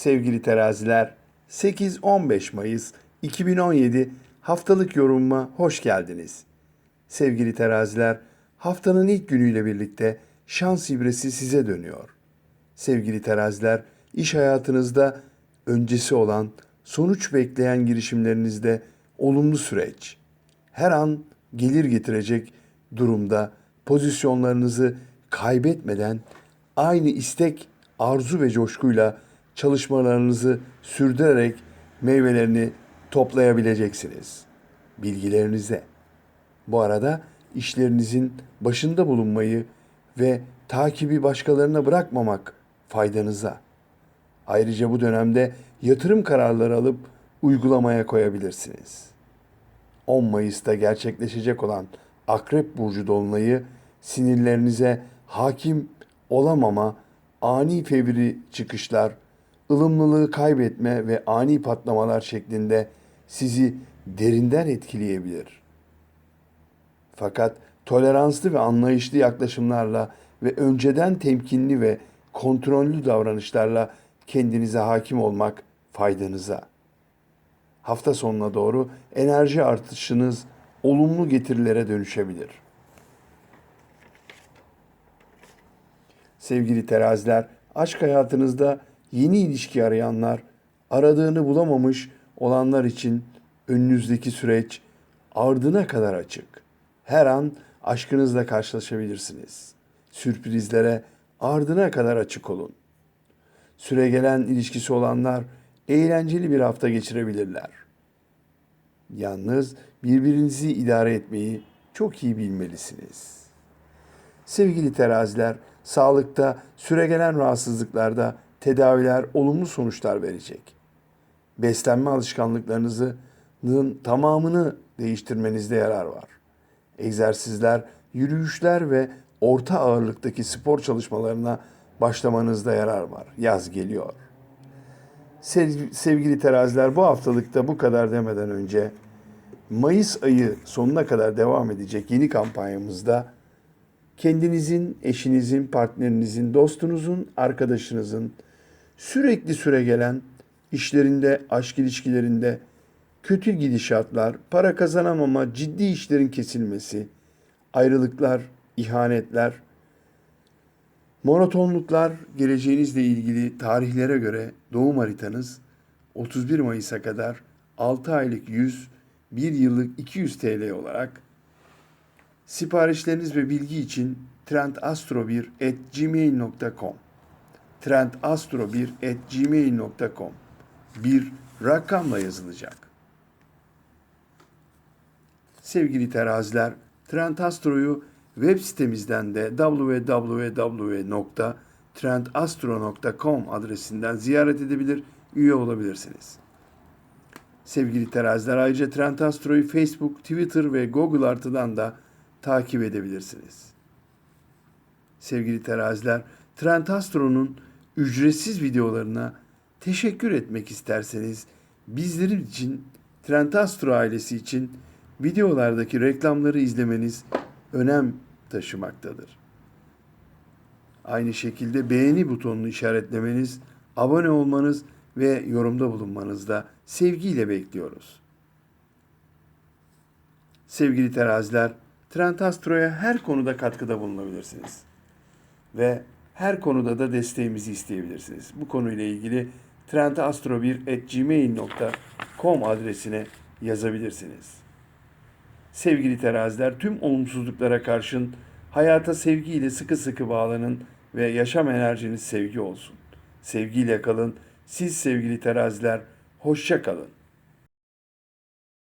Sevgili teraziler, 8-15 Mayıs 2017 haftalık yorumuma hoş geldiniz. Sevgili teraziler, haftanın ilk günüyle birlikte şans ibresi size dönüyor. Sevgili teraziler, iş hayatınızda öncesi olan, sonuç bekleyen girişimlerinizde olumlu süreç, her an gelir getirecek durumda pozisyonlarınızı kaybetmeden aynı istek, arzu ve coşkuyla çalışmalarınızı sürdürerek meyvelerini toplayabileceksiniz. Bilgilerinize. Bu arada işlerinizin başında bulunmayı ve takibi başkalarına bırakmamak faydanıza. Ayrıca bu dönemde yatırım kararları alıp uygulamaya koyabilirsiniz. 10 Mayıs'ta gerçekleşecek olan Akrep Burcu Dolunay'ı sinirlerinize hakim olamama, ani fevri çıkışlar, ılımlılığı kaybetme ve ani patlamalar şeklinde sizi derinden etkileyebilir. Fakat toleranslı ve anlayışlı yaklaşımlarla ve önceden temkinli ve kontrollü davranışlarla kendinize hakim olmak faydanıza. Hafta sonuna doğru enerji artışınız olumlu getirilere dönüşebilir. Sevgili teraziler, aşk hayatınızda yeni ilişki arayanlar, aradığını bulamamış olanlar için önünüzdeki süreç ardına kadar açık. Her an aşkınızla karşılaşabilirsiniz. Sürprizlere ardına kadar açık olun. Süregelen ilişkisi olanlar eğlenceli bir hafta geçirebilirler. Yalnız birbirinizi idare etmeyi çok iyi bilmelisiniz. Sevgili teraziler, sağlıkta süregelen rahatsızlıklarda tedaviler olumlu sonuçlar verecek. Beslenme alışkanlıklarınızın tamamını değiştirmenizde yarar var. Egzersizler, yürüyüşler ve orta ağırlıktaki spor çalışmalarına başlamanızda yarar var. Yaz geliyor. Sev- Sevgili teraziler bu haftalıkta bu kadar demeden önce Mayıs ayı sonuna kadar devam edecek yeni kampanyamızda kendinizin, eşinizin, partnerinizin, dostunuzun, arkadaşınızın sürekli süre gelen işlerinde, aşk ilişkilerinde kötü gidişatlar, para kazanamama, ciddi işlerin kesilmesi, ayrılıklar, ihanetler, monotonluklar, geleceğinizle ilgili tarihlere göre doğum haritanız 31 Mayıs'a kadar 6 aylık 100, 1 yıllık 200 TL olarak Siparişleriniz ve bilgi için trendastro1@gmail.com trendastro1@gmail.com bir rakamla yazılacak. Sevgili teraziler, Trend Astro'yu web sitemizden de www.trendastro.com adresinden ziyaret edebilir, üye olabilirsiniz. Sevgili teraziler ayrıca Trend Astro'yu Facebook, Twitter ve Google artıdan da takip edebilirsiniz. Sevgili teraziler, Trend Astro'nun ücretsiz videolarına teşekkür etmek isterseniz bizlerin için Trend Astro ailesi için videolardaki reklamları izlemeniz önem taşımaktadır. Aynı şekilde beğeni butonunu işaretlemeniz, abone olmanız ve yorumda bulunmanız da sevgiyle bekliyoruz. Sevgili teraziler, Trend Astro'ya her konuda katkıda bulunabilirsiniz. Ve her konuda da desteğimizi isteyebilirsiniz. Bu konuyla ilgili trendastro1.gmail.com adresine yazabilirsiniz. Sevgili teraziler, tüm olumsuzluklara karşın hayata sevgiyle sıkı sıkı bağlanın ve yaşam enerjiniz sevgi olsun. Sevgiyle kalın. Siz sevgili teraziler, hoşça kalın.